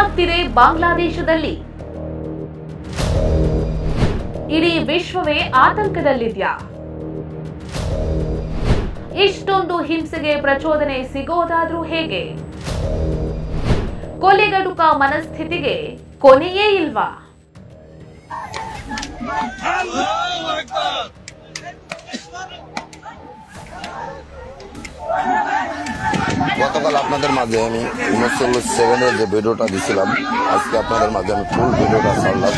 ಏನಾಗ್ತಿದೆ ಬಾಂಗ್ಲಾದೇಶದಲ್ಲಿ ಇಡೀ ವಿಶ್ವವೇ ಆತಂಕದಲ್ಲಿದ್ಯಾ ಇಷ್ಟೊಂದು ಹಿಂಸೆಗೆ ಪ್ರಚೋದನೆ ಸಿಗೋದಾದ್ರೂ ಹೇಗೆ ಕೊಲೆಗಡುಕ ಮನಸ್ಥಿತಿಗೆ ಕೊನೆಯೇ ಇಲ್ವಾ গতকাল আপনাদের মাঝে আমি উনচল্লিশ সেকেন্ডের যে ভিডিওটা দিছিলাম আজকে আপনাদের মাঝে আমি ফুল ভিডিওটা ছাড়লাম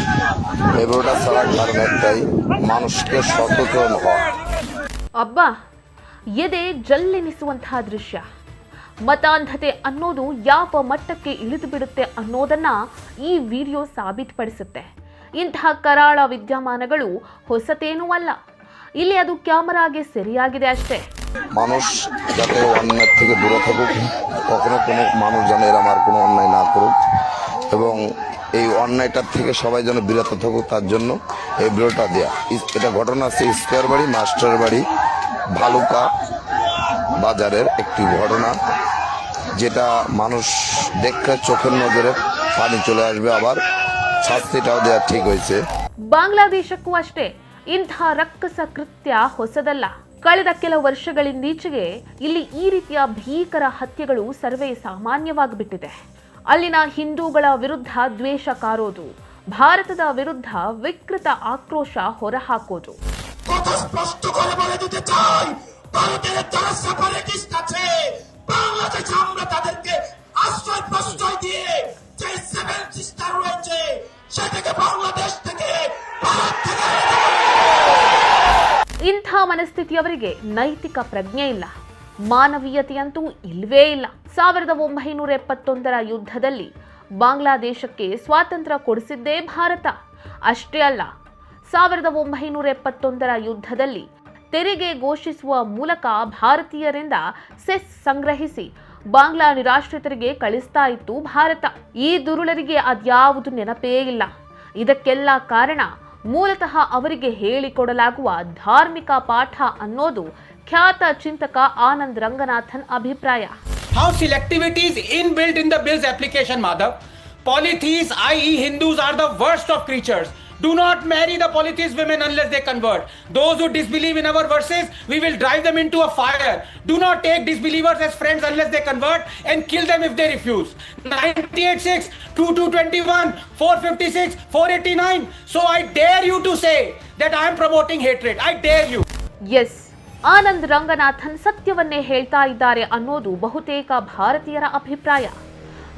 এই ভিডিওটা ছাড়ার কারণ একটাই মানুষকে সচেতন হওয়া ಅಬ್ಬಾ ಎದೆ ಜಲ್ಲೆನಿಸುವಂತಹ ದೃಶ್ಯ ಮತಾಂಧತೆ ಅನ್ನೋದು ಯಾವ ಮಟ್ಟಕ್ಕೆ ಇಳಿದು ಬಿಡುತ್ತೆ ಅನ್ನೋದನ್ನ ಈ ವಿಡಿಯೋ ಸಾಬೀತುಪಡಿಸುತ್ತೆ ಇಂತಹ ಕರಾಳ ವಿದ್ಯಮಾನಗಳು ಹೊಸತೇನೂ ಅಲ್ಲ ಇಲ್ಲಿ ಅದು ಕ್ಯಾಮರಾಗೆ ಸರಿಯಾಗಿದೆ ಅಷ್ಟೇ মানুষ যাতে অন্যায় থেকে দূরে থাকুক কখনো কোনো মানুষ যেন এরম আর কোনো অন্যায় না করুক এবং এই অন্যায়টার থেকে সবাই যেন বিরত থাকুক তার জন্য এই ভিডিওটা দেয়া ইস- এটা ঘটনা আছে স্কোয়ার বাড়ি মাস্টার বাড়ি ভালুকা বাজারের একটি ঘটনা যেটা মানুষ দেখলে চোখের নজরে পানি চলে আসবে আবার শাস্তিটাও দেওয়া ঠিক হয়েছে ಬಾಂಗ್ಲಾದೇಶಕ್ಕೂ ಅಷ್ಟೇ ಇಂಥ ರಕ್ಕಸ ಕೃತ್ಯ ಹೊಸದಲ್ಲ ಕಳೆದ ಕೆಲ ವರ್ಷಗಳಿಂದೀಚೆಗೆ ಇಲ್ಲಿ ಈ ರೀತಿಯ ಭೀಕರ ಹತ್ಯೆಗಳು ಸರ್ವೇ ಸಾಮಾನ್ಯವಾಗಿಬಿಟ್ಟಿದೆ. ಅಲ್ಲಿನ ಹಿಂದೂಗಳ ವಿರುದ್ಧ ದ್ವೇಷ ಕಾರೋದು, ಭಾರತದ ವಿರುದ್ಧ ವಿಕೃತ ಆಕ್ರೋಶ ಹೊರಹಾಕೋದು. কথা ಮನಸ್ಥಿತಿಯವರಿಗೆ ನೈತಿಕ ಪ್ರಜ್ಞೆ ಇಲ್ಲ. ಮಾನವೀಯತೆಯಂತೂ ಇಲ್ವೇ ಇಲ್ಲ. ಸಾವಿರದ ಒಂಬೈನೂರ ಎಪ್ಪತ್ತೊಂದರ ಯುದ್ಧದಲ್ಲಿ ಬಾಂಗ್ಲಾದೇಶಕ್ಕೆ ಸ್ವಾತಂತ್ರ್ಯ ಕೊಡಿಸಿದ್ದೇ ಭಾರತ. ಅಷ್ಟೇ ಅಲ್ಲ, ಸಾವಿರದ ಒಂಬೈನೂರ ಎಪ್ಪತ್ತೊಂದರ ಯುದ್ಧದಲ್ಲಿ ತೆರಿಗೆ ಘೋಷಿಸುವ ಮೂಲಕ ಭಾರತೀಯರಿಂದ ಸೆಸ್ ಸಂಗ್ರಹಿಸಿ ಬಾಂಗ್ಲಾ ನಿರಾಶ್ರಿತರಿಗೆ ಕಳಿಸ್ತಾ ಇತ್ತು ಭಾರತ. ಈ ದುರುಳರಿಗೆ ಅದ್ಯಾವುದು ನೆನಪೇ ಇಲ್ಲ. ಇದಕ್ಕೆಲ್ಲ ಕಾರಣ ಮೂಲತಃ ಅವರಿಗೆ ಹೇಳಿಕೊಡಲಾಗುವ ಧಾರ್ಮಿಕ ಪಾಠ ಅನ್ನೋದು ಖ್ಯಾತ ಚಿಂತಕ ಆನಂದ್ ರಂಗನಾಥನ್ ಅಭಿಪ್ರಾಯ How selectivity is inbuilt in the bill's application, Madhav. Polytheists, i.e., Hindus, are the worst of creatures. Do not marry the polytheist women unless they convert. Those who disbelieve in our verses, we will drive them into a fire. Do not take disbelievers as friends unless they convert and kill them if they refuse. 98.6, 2221, 456, 489. So I dare you to say that I am promoting hatred. I dare you. Yes. Anand Ranganathan ಸತ್ಯವನ್ನೇ ಹೇಳ್ತಾ ಇದ್ದಾರೆ ಅನ್ನೋದು ಬಹುತೇಕ ಭಾರತೀಯರ ಅಭಿಪ್ರಾಯ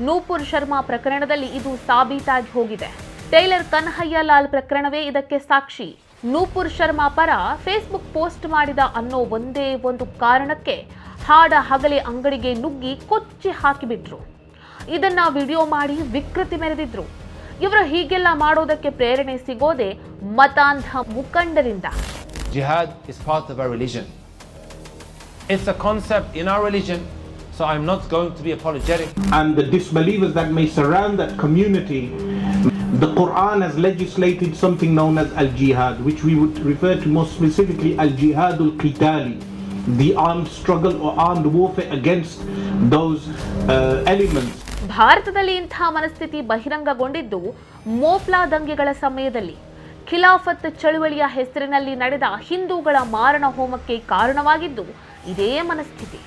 ನೂಪುರ್ ಶರ್ಮಾ ಪ್ರಕರಣದಲ್ಲಿ ಇದು ಸಾಬೀತಾಗಿ ಹೋಗಿದೆ tailor ಕನ್ಹಯ್ಯಲಾಲ್ ಪ್ರಕರಣವೇ ಇದಕ್ಕೆ ಸಾಕ್ಷಿ. ನೂಪುರ್ ಶರ್ಮಾ ಪರ ಫೇಸ್ಬುಕ್ ಪೋಸ್ಟ್ ಮಾಡಿದ ಅನ್ನೋ ಒಂದೇ ಒಂದು ಕಾರಣಕ್ಕೆ ಹಾಡ ಹಗಲಿ ಅಂಗಡಿಗೆ ನುಗ್ಗಿ ಕೊಚ್ಚಿ ಹಾಕಿಬಿಟ್ರು. ಇದನ್ನ ವಿಡಿಯೋ ಮಾಡಿ ವಿಕೃತಿ ಮೆರೆದಿದ್ರು. ಇವರು ಹೀಗೆಲ್ಲ ಮಾಡೋದಕ್ಕೆ ಪ್ರೇರಣೆ ಸಿಗೋದೆ ಮತಾಂಧ ಮುಖಂಡರಿಂದ. Jihad is part of our religion it's a concept in our religion so I am not going to be apologetic and the disbelievers that may surround that community The Quran has legislated something known as al jihad, which we would refer to more specifically al jihad al qitali, the armed struggle or armed warfare against those uh, elements. ಭಾರತದಲ್ಲಿ ಇಂತಹ ಮನಸ್ಥಿತಿ ಬಹಿರಂಗಗೊಂಡಿದ್ದು ಮೋಫ್ಲಾ ದಂಗೆಗಳ ಸಮಯದಲ್ಲಿ ಖಿಲಾಫತ್ ಚಳುವಳಿಯ ಹೆಸರಿನಲ್ಲಿ ನಡೆದ ಹಿಂದೂಗಳ ಮಾರಣ ಹೋಮಕ್ಕೆ ಕಾರಣವಾಗಿದ್ದು ಇದೇ ಮನಸ್ಥಿತಿ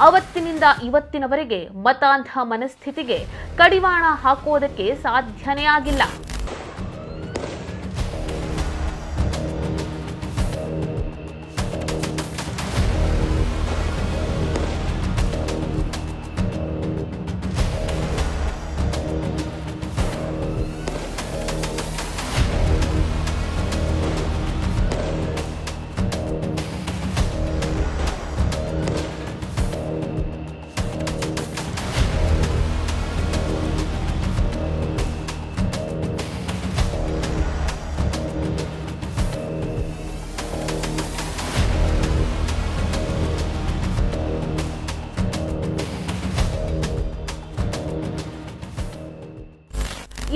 ಅವತ್ತಿನಿಂದ ಇವತ್ತಿನವರೆಗೆ ಮತಾಂಧ ಮನಸ್ಥಿತಿಗೆ ಕಡಿವಾಣ ಹಾಕುವುದಕ್ಕೆ ಸಾಧ್ಯನೇ ಆಗಿಲ್ಲ.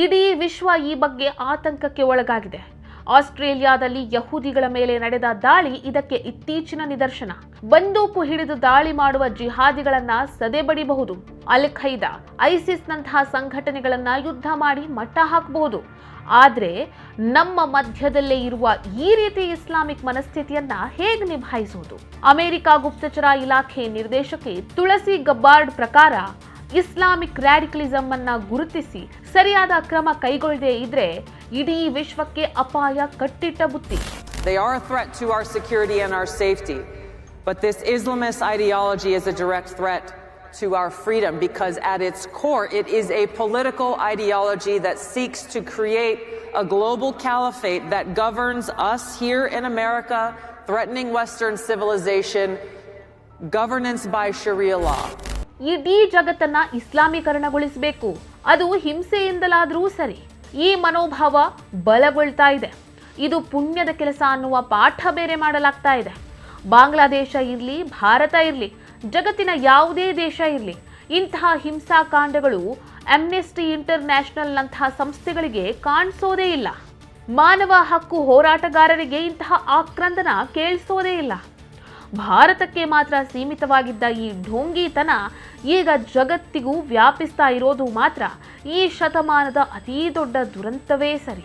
ಇಡೀ ವಿಶ್ವ ಈ ಬಗ್ಗೆ ಆತಂಕಕ್ಕೆ ಒಳಗಾಗಿದೆ. ಆಸ್ಟ್ರೇಲಿಯಾದಲ್ಲಿ ಯಹೂದಿಗಳ ಮೇಲೆ ನಡೆದ ದಾಳಿ ಇದಕ್ಕೆ ಇತ್ತೀಚಿನ ನಿದರ್ಶನ. ಬಂದೂಕು ಹಿಡಿದು ದಾಳಿ ಮಾಡುವ ಜಿಹಾದಿಗಳನ್ನ ಸದೆಬಡಿಬಹುದು. ಅಲ್ ಖೈದಾ ಐಸಿಸ್ನಂತಹ ಸಂಘಟನೆಗಳನ್ನ ಯುದ್ಧ ಮಾಡಿ ಮಟ್ಟ ಹಾಕಬಹುದು. ಆದ್ರೆ ನಮ್ಮ ಮಧ್ಯದಲ್ಲೇ ಇರುವ ಈ ರೀತಿ ಇಸ್ಲಾಮಿಕ್ ಮನಸ್ಥಿತಿಯನ್ನ ಹೇಗೆ ನಿಭಾಯಿಸುವುದು? ಅಮೆರಿಕ ಗುಪ್ತಚರ ಇಲಾಖೆ ನಿರ್ದೇಶಕಿ ತುಳಸಿ ಗಬ್ಬಾರ್ಡ್ ಪ್ರಕಾರ ಇಸ್ಲಾಮಿಕ್ ರ್ಯಾಡಿಕಲಿಸಂ ಅನ್ನ ಗುರುತಿಸಿ ಸರಿಯಾದ ಕ್ರಮ ಕೈಗೊಳ್ಳದೇ ಇದ್ರೆ ಇಡೀ ವಿಶ್ವಕ್ಕೆ ಅಪಾಯ ಕಟ್ಟಿಟ್ಟ ಬುತ್ತಿ They are a threat to our security and our safety. But this Islamist ideology is a direct threat to our freedom because, at its core, it is a political ideology that seeks to create a global caliphate that governs us here in America, threatening Western civilization, governance by Sharia law. ಇಡೀ ಜಗತ್ತನ್ನ ಇಸ್ಲಾಮೀಕರಣಗೊಳಿಸಬೇಕು. ಅದು ಹಿಂಸೆಯಿಂದಲಾದರೂ ಸರಿ, ಈ ಮನೋಭಾವ ಬಲಗೊಳ್ತಾ ಇದೆ. ಇದು ಪುಣ್ಯದ ಕೆಲಸ ಅನ್ನುವ ಪಾಠ ಬೇರೆ ಮಾಡಲಾಗ್ತಾ ಇದೆ. ಬಾಂಗ್ಲಾದೇಶ ಇರಲಿ, ಭಾರತ ಇರಲಿ, ಜಗತ್ತಿನ ಯಾವುದೇ ದೇಶ ಇರಲಿ, ಇಂತಹ ಹಿಂಸಾಕಾಂಡಗಳು ಅಮ್ನೆಸ್ಟಿ ಇಂಟರ್ನ್ಯಾಷನಲ್ನಂತಹ ಸಂಸ್ಥೆಗಳಿಗೆ ಕಾಣಿಸೋದೇ ಇಲ್ಲ. ಮಾನವ ಹಕ್ಕು ಹೋರಾಟಗಾರರಿಗೆ ಇಂತಹ ಆಕ್ರಂದನ ಕೇಳಿಸೋದೇ ಇಲ್ಲ. ಭಾರತಕ್ಕೆ ಮಾತ್ರ ಸೀಮಿತವಾಗಿದ್ದ ಈ ಢೋಂಗಿತನ ಈಗ ಜಗತ್ತಿಗೂ ವ್ಯಾಪಿಸ್ತಾ ಇರೋದು ಮಾತ್ರ ಈ ಶತಮಾನದ ಅತೀ ದೊಡ್ಡ ದುರಂತವೇ ಸರಿ.